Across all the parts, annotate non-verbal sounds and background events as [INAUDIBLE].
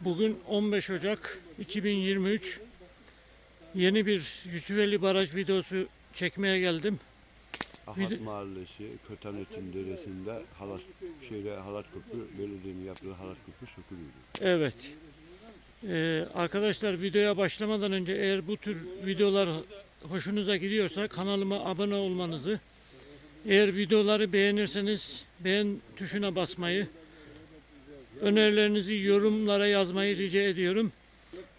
Bugün 15 Ocak 2023. Yeni bir Yusufeli Baraj videosu çekmeye geldim. Ahat Mahallesi, Kötanetin Deresi'nde halat, şeyde halat köprü, belediyenin yaptığı halat köprü sökülüyordu. Evet. Ee, arkadaşlar videoya başlamadan önce eğer bu tür videolar hoşunuza gidiyorsa kanalıma abone olmanızı, eğer videoları beğenirseniz beğen tuşuna basmayı, önerilerinizi yorumlara yazmayı rica ediyorum.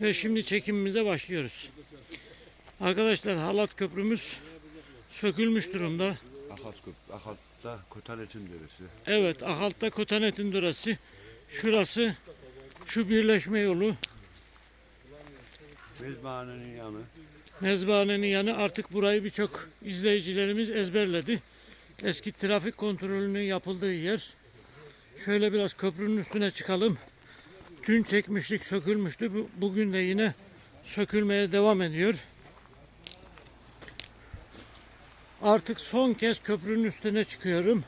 Ve şimdi çekimimize başlıyoruz. Arkadaşlar halat köprümüz sökülmüş durumda. Ahat köprü, Ahat'ta Kötanetin Deresi. Evet, Ahalt'ta Kotanet'in durası. Şurası şu birleşme yolu. Mezbahanenin yanı. Mezbahanenin yanı artık burayı birçok izleyicilerimiz ezberledi. Eski trafik kontrolünün yapıldığı yer. Şöyle biraz köprünün üstüne çıkalım. Dün çekmiştik sökülmüştü. Bu- Bugün de yine sökülmeye devam ediyor. Artık son kez köprünün üstüne çıkıyorum.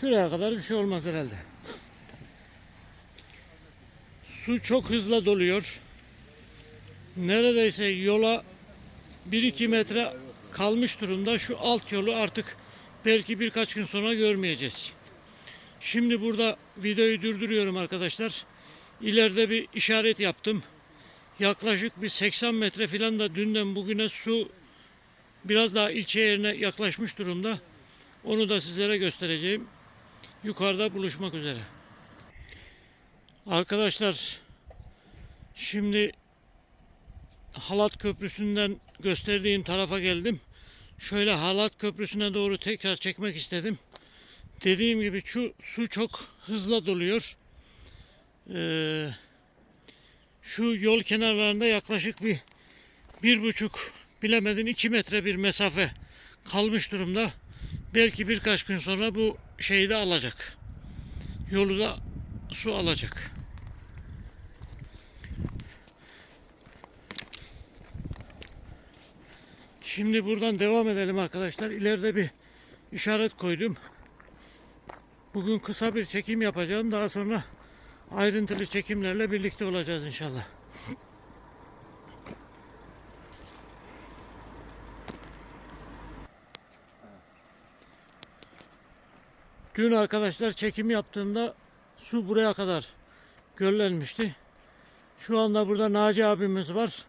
Şuraya kadar bir şey olmaz herhalde. Su çok hızla doluyor. Neredeyse yola 1-2 metre kalmış durumda. Şu alt yolu artık belki birkaç gün sonra görmeyeceğiz. Şimdi burada videoyu durduruyorum arkadaşlar. İleride bir işaret yaptım. Yaklaşık bir 80 metre falan da dünden bugüne su biraz daha ilçe yerine yaklaşmış durumda. Onu da sizlere göstereceğim. Yukarıda buluşmak üzere. Arkadaşlar şimdi Halat Köprüsü'nden gösterdiğim tarafa geldim. Şöyle Halat Köprüsü'ne doğru tekrar çekmek istedim. Dediğim gibi şu su çok hızla doluyor. Ee, şu yol kenarlarında yaklaşık bir bir buçuk bilemedin iki metre bir mesafe kalmış durumda. Belki birkaç gün sonra bu şeyi de alacak. Yolu da su alacak. Şimdi buradan devam edelim arkadaşlar. İleride bir işaret koydum. Bugün kısa bir çekim yapacağım. Daha sonra ayrıntılı çekimlerle birlikte olacağız inşallah. Dün arkadaşlar çekim yaptığımda su buraya kadar göllenmişti. Şu anda burada Naci abimiz var.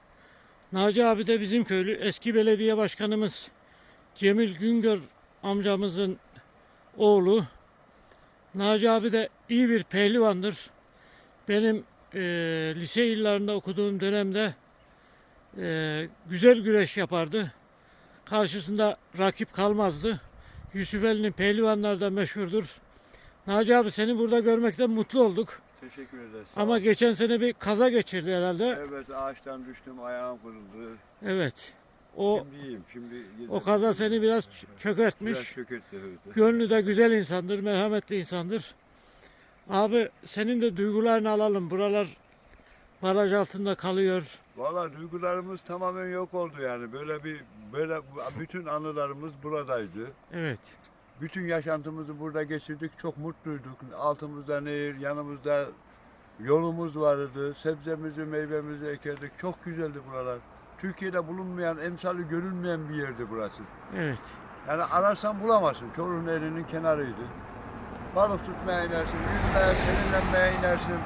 Naci abi de bizim köylü. Eski belediye başkanımız Cemil Güngör amcamızın oğlu. Naci abi de iyi bir pehlivandır. Benim eee, lise yıllarında okuduğum dönemde eee, güzel güreş yapardı. Karşısında rakip kalmazdı. Yusufeli'nin pehlivanlar da meşhurdur. Naci abi seni burada görmekten mutlu olduk. Teşekkür ederiz. sağ Ama geçen sene bir kaza geçirdi herhalde. Evet ağaçtan düştüm, ayağım kırıldı. Evet. O Şimdi iyiyim, şimdi o kaza seni biraz ç- çökertmiş. Biraz çökertti evet. Gönlü de güzel insandır, merhametli insandır. Abi senin de duygularını alalım. Buralar baraj altında kalıyor. Valla duygularımız tamamen yok oldu yani. Böyle bir böyle bütün anılarımız buradaydı. Evet. Bütün yaşantımızı burada geçirdik. Çok mutluyduk. Altımızda nehir, yanımızda yolumuz vardı. Sebzemizi, meyvemizi ekerdik. Çok güzeldi buralar. Türkiye'de bulunmayan, emsali görülmeyen bir yerdi burası. Evet. Yani ararsan bulamazsın. Çoruh Nehri'nin kenarıydı. Balık tutmaya inersin, yüzmeye, serinlenmeye inersin.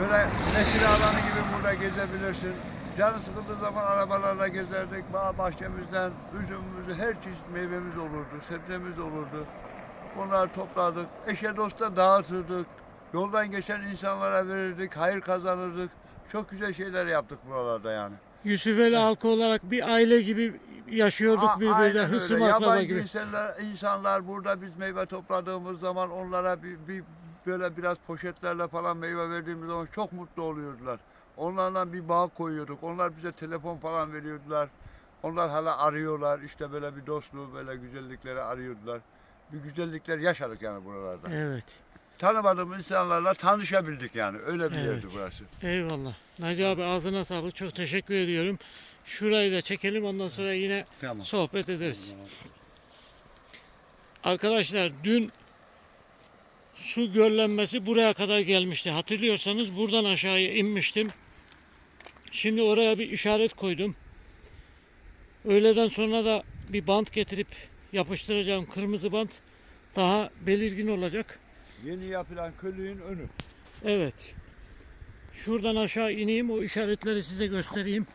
Böyle neşir alanı gibi burada gezebilirsin. Canı sıkıldığı zaman arabalarla gezerdik. Bağ bahçemizden üzümümüzü, her çeşit meyvemiz olurdu, sebzemiz olurdu. Onları toplardık. Eşe dosta dağıtırdık. Yoldan geçen insanlara verirdik, hayır kazanırdık. Çok güzel şeyler yaptık buralarda yani. Yusufeli halkı olarak bir aile gibi yaşıyorduk A- birbirine. Hısım akraba gibi. insanlar, insanlar burada biz meyve topladığımız zaman onlara bir, bir böyle biraz poşetlerle falan meyve verdiğimiz zaman çok mutlu oluyordular. Onlarla bir bağ koyuyorduk. Onlar bize telefon falan veriyordular. Onlar hala arıyorlar. İşte böyle bir dostluğu, böyle güzellikleri arıyordular. Bir güzellikler yaşadık yani buralarda. Evet. Tanımadığımız insanlarla tanışabildik yani. Öyle bir yerdi Evet. burası. Eyvallah. Naci abi ağzına sağlık. Çok teşekkür ediyorum. Şurayı da çekelim ondan sonra yine Tamam. sohbet ederiz. Arkadaşlar dün su göllenmesi buraya kadar gelmişti. Hatırlıyorsanız buradan aşağıya inmiştim. Şimdi oraya bir işaret koydum. Öğleden sonra da bir bant getirip yapıştıracağım kırmızı bant daha belirgin olacak. Yeni yapılan kölüğün önü. Evet. Şuradan aşağı ineyim o işaretleri size göstereyim.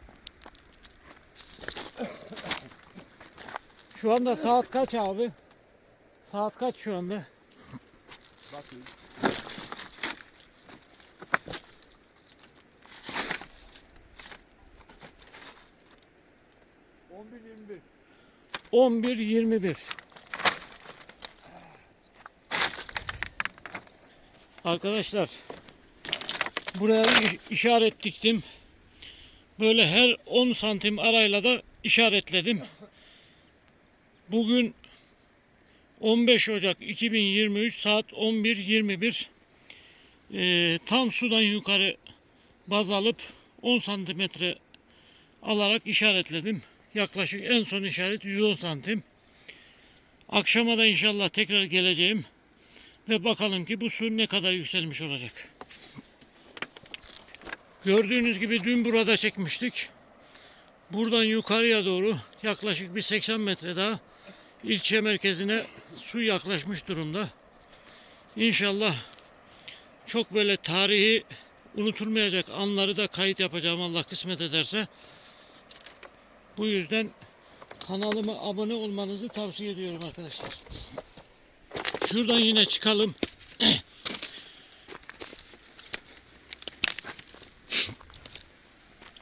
Şu anda saat kaç abi? Saat kaç şu anda? Bakın. On bir yirmi bir. 11.21 Arkadaşlar buraya işaret. Böyle her 10 santim arayla da işaretledim. Bugün 15 Ocak 2023 saat 11.21 Ee, tam sudan yukarı baz alıp 10 santimetre alarak işaretledim. Yaklaşık en son işaret 110 santim. Akşama da inşallah tekrar geleceğim. Ve bakalım ki bu su ne kadar yükselmiş olacak. Gördüğünüz gibi dün burada çekmiştik. Buradan yukarıya doğru yaklaşık bir 80 metre daha ilçe merkezine su yaklaşmış durumda. İnşallah çok böyle tarihi unutulmayacak anları da kayıt yapacağım Allah kısmet ederse. Bu yüzden kanalıma abone olmanızı tavsiye ediyorum arkadaşlar. Şuradan yine çıkalım. [CLEARS THROAT]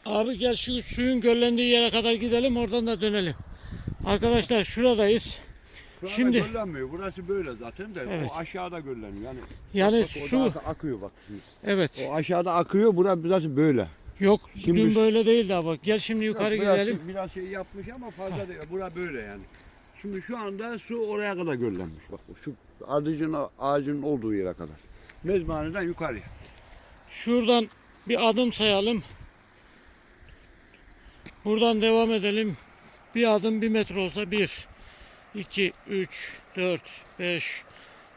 Abi gel şu suyun göllendiği yere kadar gidelim oradan da dönelim. Arkadaşlar şuradayız. Şu Şimdi- göllenmiyor. Burası böyle zaten de. Evet. O aşağıda gölleniyor. Yani, Yani bak, su akıyor bak. şimdi. evet O aşağıda akıyor. Burası biraz böyle. yok Şimdi- dün böyle değildi abi. Gel şimdi yukarı biraz, gidelim. Biraz şey yapmış ama fazla değil. Bura böyle yani. Şimdi şu anda su oraya kadar göllenmiş. Bak şu ardıcın ağacının olduğu yere kadar. Mezbaneden yukarıya. Şuradan bir adım sayalım. Buradan devam edelim. Bir adım bir metre olsa 1, 2, 3, 4, 5,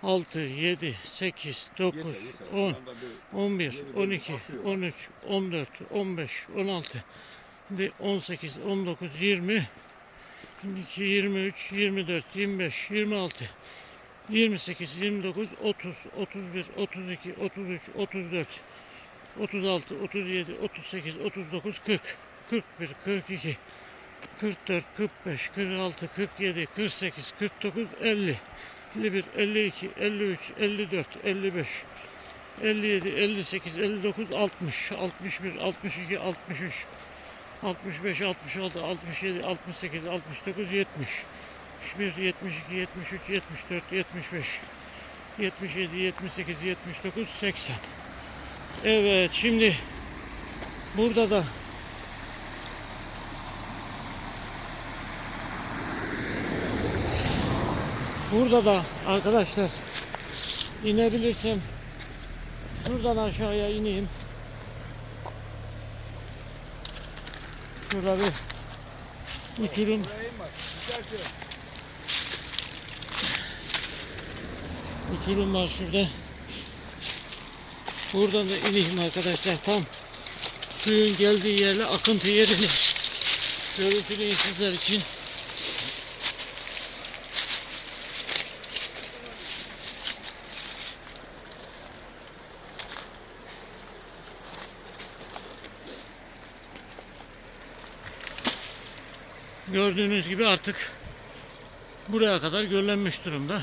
6, 7, 8, 9, 10, 11, 12, 13, 14, 15, 16, şimdi 18, 19, 20, 22, 23, 24, 25, 26, 28, 29, 30, 31, 32, 33, 34, 36, 37, 38, 39, 40, 41, 42, 44, 45, 46, 47, 48, 49, 50, 51, 52, 53, 54, 55, 57, 58, 59, 60, 61, 62, 63, 65, 66, 67, 68, 69, 70, 71, 72, 73, 74, 75, 77, 78, 79, 80. Evet şimdi burada da burada da arkadaşlar inebilirsem şuradan aşağıya ineyim. Şurada bir uçurum uçurum var şurada. Buradan da ineyim arkadaşlar tam suyun geldiği yerle akıntı yerini görüntüleyeyim sizler için. Gördüğünüz gibi artık buraya kadar göllenmiş durumda.